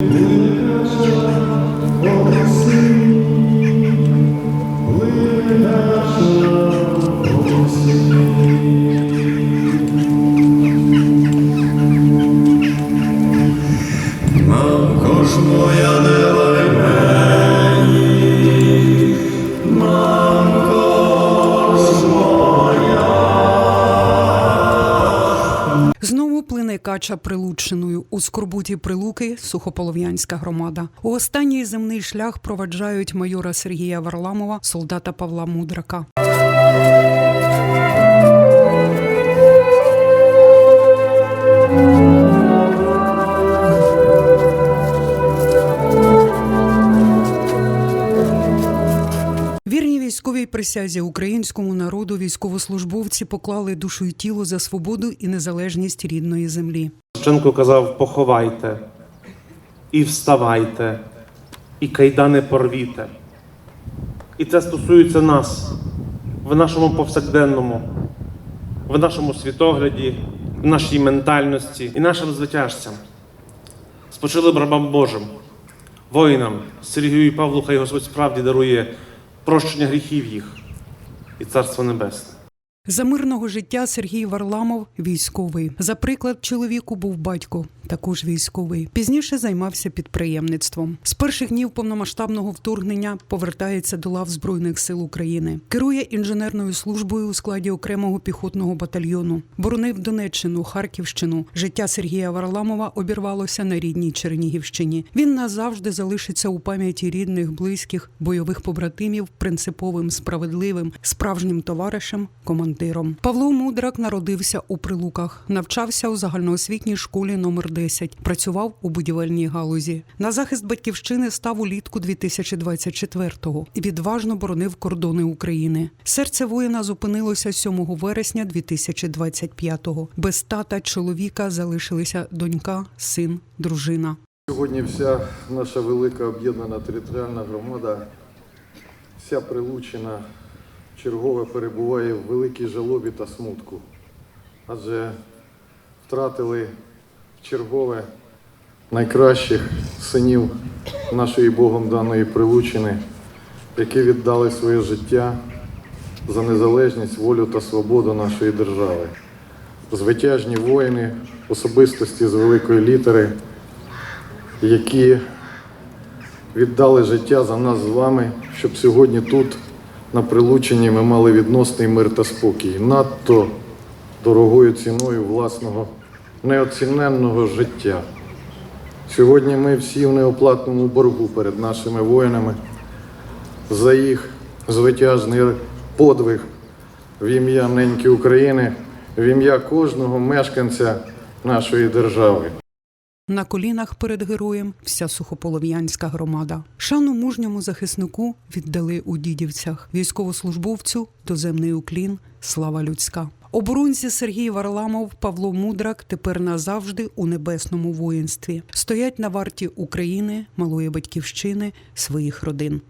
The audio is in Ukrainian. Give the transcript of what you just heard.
Mm-hmm. Плине кача прилученою У скорбуті прилуки сухополов'янська громада. У останній земний шлях проваджають майора Сергія Варламова, солдата Павла Мудрака. Військовій присязі українському народу військовослужбовці поклали душу й тіло за свободу і незалежність рідної землі. Шевченко казав: поховайте, і вставайте, і кайдани порвіте. І це стосується нас в нашому повсякденному, в нашому світогляді, в нашій ментальності і нашим звитяжцям. Спочили б рабам Божим, воїнам, Сергію і Павлу, хай Господь справді дарує прощення гріхів їх і Царство Небесне. За мирного життя Сергій Варламов військовий. За приклад чоловіку був батько, також військовий. Пізніше займався підприємництвом. З перших днів повномасштабного вторгнення повертається до лав Збройних сил України. Керує інженерною службою у складі окремого піхотного батальйону. Боронив Донеччину, Харківщину. Життя Сергія Варламова обірвалося на рідній Чернігівщині. Він назавжди залишиться у пам'яті рідних, близьких, бойових побратимів, принциповим, справедливим, справжнім товаришем, командиром. Павло Мудрак народився у Прилуках, навчався у загальноосвітній школі номер 10, працював у будівельній галузі. На захист батьківщини став улітку 2024-го і відважно боронив кордони України. Серце воїна зупинилося 7 вересня 2025-го. Без тата чоловіка залишилися донька, син, дружина. Сьогодні вся наша велика об'єднана територіальна громада, вся прилучена, чергове перебуває в великій жалобі та смутку. Адже втратили чергове найкращих синів нашої Богом даної Прилучини, які віддали своє життя за незалежність, волю та свободу нашої держави. Звитяжні воїни, особистості з великої літери які віддали життя за нас з вами, щоб сьогодні тут, на Прилученні, ми мали відносний мир та спокій. Надто дорогою ціною власного неоціненного життя. Сьогодні ми всі в неоплатному боргу перед нашими воїнами за їх звитяжний подвиг в ім'я неньки України, в ім'я кожного мешканця нашої держави. На колінах перед героєм вся сухополов'янська громада. Шану мужньому захиснику віддали у дідівцях, військовослужбовцю доземний уклін, слава людська. Оборонці Сергій Варламов, Павло Мудрак тепер назавжди у небесному воїнстві. Стоять на варті України, малої батьківщини, своїх родин.